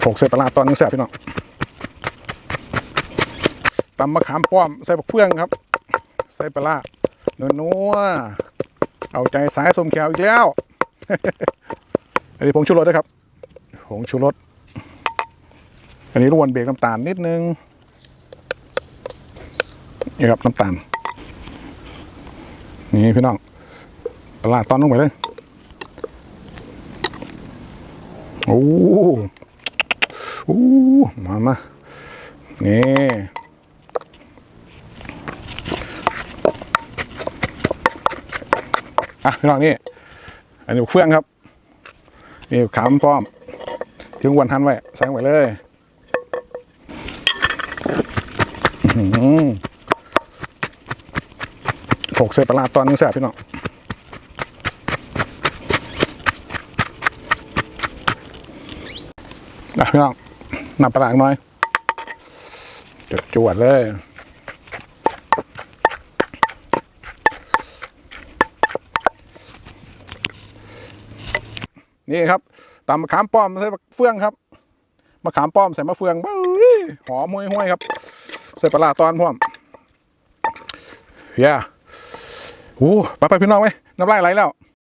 โขกใส่ปลาร้าตอนนึงแซ่บพี่น้องตำมะขามป้อมใส่ผักเฟืองครับ ใส่ปลาร้านัวๆเอาใจสายสมแขวอีกแล้วอันนี้ผงชูรสด้วยครับผงชูรสอันนี้รวนเบรกน้ำตาลนิดนึงนี่ครับน้ำตาลนี่พี่น้องปลาร้าตอนลงไปเลยโอ้ อู้มามานี่อะพี่น้องนี่อันนี้เฟื่องครับ นี่ขามพร้อมถึงวันทันไว้ใส่ลงไปเลยหกใส่ปลาตอนนึงแซ่บพี่น้องนะพี่น้อง นำปลาร้าหน่อยจดจวดเลยนี่ครับตำมะขามป้อมใส่มะเฟืองครับมะขามป้อมใส่มะเฟืองหอมห้วยห้วยครับ ใส่ปลาตอนพร้อมเฮียโอ้ไปไปพี่น้องไว้น้ำลายไหลแล้ว